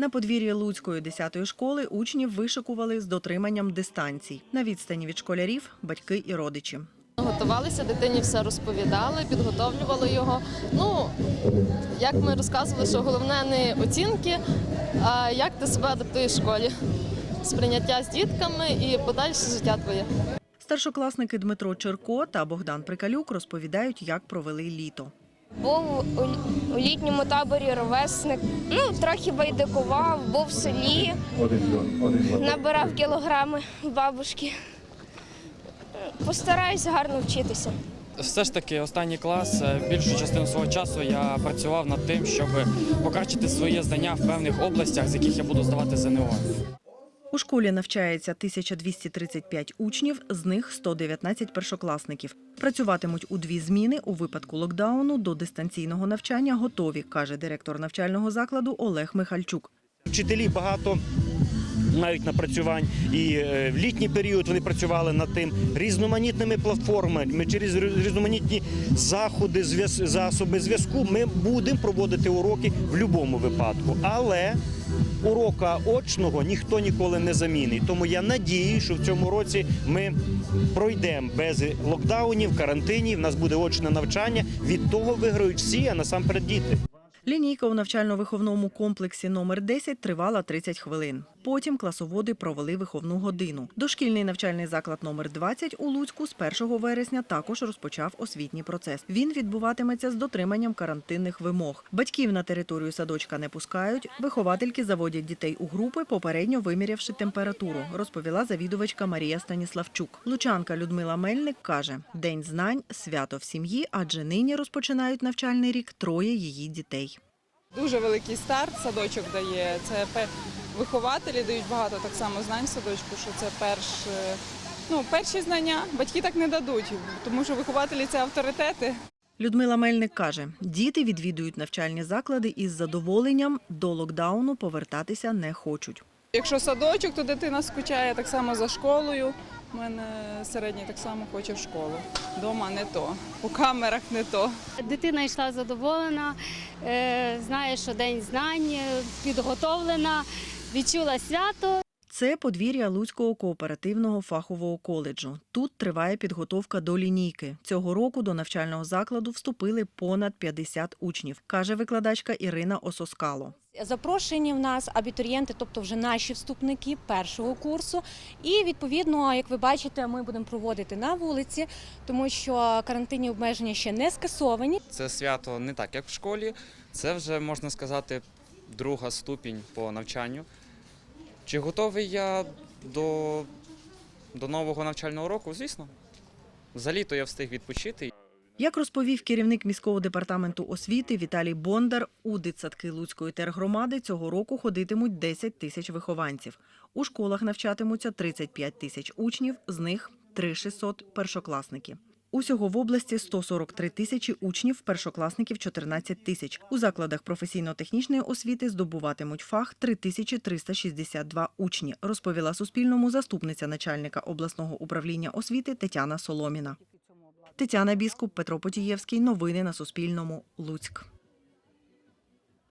На подвір'ї Луцької 10-ї школи учнів вишикували з дотриманням дистанцій. На відстані від школярів батьки і родичі. Готувалися, дитині все розповідали, підготовлювали його. Ну, як ми розказували, що головне не оцінки, а як ти себе адаптуєш в школі. Сприйняття з дітками і подальше життя твоє. Старшокласники Дмитро Черко та Богдан Прикалюк розповідають, як провели літо. Був у, літньому таборі ровесник. Ну, трохи байдикував, був в селі, набирав кілограми бабушки. Постараюся гарно вчитися. Все ж таки, останній клас е, більшу частину свого часу я працював над тим, щоб покращити свої знання в певних областях, з яких я буду здавати ЗНО. У школі навчається 1235 учнів, з них 119 першокласників. Працюватимуть у дві зміни. У випадку локдауну до дистанційного навчання готові, каже директор навчального закладу Олег Михальчук. Вчителі багато мають напрацювань, і е, в літній період вони працювали над тим різноманітними платформами, через різноманітні заходи, засоби зв'язку. Ми будемо проводити уроки в будь-якому випадку. Але урока очного ніхто ніколи не замінить. Тому я надію, що в цьому році ми пройдемо без локдаунів, карантинів. У нас буде очне навчання. Від того виграють всі, а насамперед діти. Лінійка у навчально-виховному комплексі номер 10 тривала 30 хвилин. Потім класоводи провели виховну годину. Дошкільний навчальний заклад номер 20 у Луцьку з 1 вересня також розпочав освітній процес. Він відбуватиметься з дотриманням карантинних вимог. Батьків на територію садочка не пускають. Виховательки заводять дітей у групи, попередньо вимірявши температуру, розповіла завідувачка Марія Станіславчук. Лучанка Людмила Мельник каже: День знань свято в сім'ї, адже нині розпочинають навчальний рік троє її дітей. Дуже великий старт садочок дає. Це вихователі дають багато так само знань садочку, що це перш, е, ну, перші знання. Батьки так не дадуть, тому що вихователі це авторитети. Людмила Мельник каже, діти відвідують навчальні заклади із задоволенням до локдауну повертатися не хочуть. Якщо садочок, то дитина скучає так само за школою. У мене середній так само хоче в школу. Дома не то, у камерах не то. Дитина йшла задоволена, е, знає, що день знань, підготовлена, відчула свято. Це подвір'я Луцького кооперативного фахового коледжу. Тут триває підготовка до лінійки. Цього року до навчального закладу вступили понад 50 учнів, каже викладачка Ірина Ососкало. Запрошені в нас абітурієнти, тобто вже наші вступники першого курсу. І відповідно, як ви бачите, ми будемо проводити на вулиці, тому що карантинні обмеження ще не скасовані. Це свято не так, як в школі. Це вже можна сказати друга ступінь по навчанню. Чи готовий я до, до нового навчального року? Звісно. За літо я встиг відпочити. Як розповів керівник міського департаменту освіти Віталій Бондар, у дитсадки Луцької тергромади цього року ходитимуть 10 тисяч вихованців. У школах навчатимуться 35 тисяч учнів, з них 3600 – першокласники. Усього в області 143 тисячі учнів, першокласників 14 тисяч. У закладах професійно-технічної освіти здобуватимуть фах 3362 учні, розповіла Суспільному заступниця начальника обласного управління освіти Тетяна Соломіна. Тетяна Біскуп, Петро Потієвський. Новини на Суспільному. Луцьк.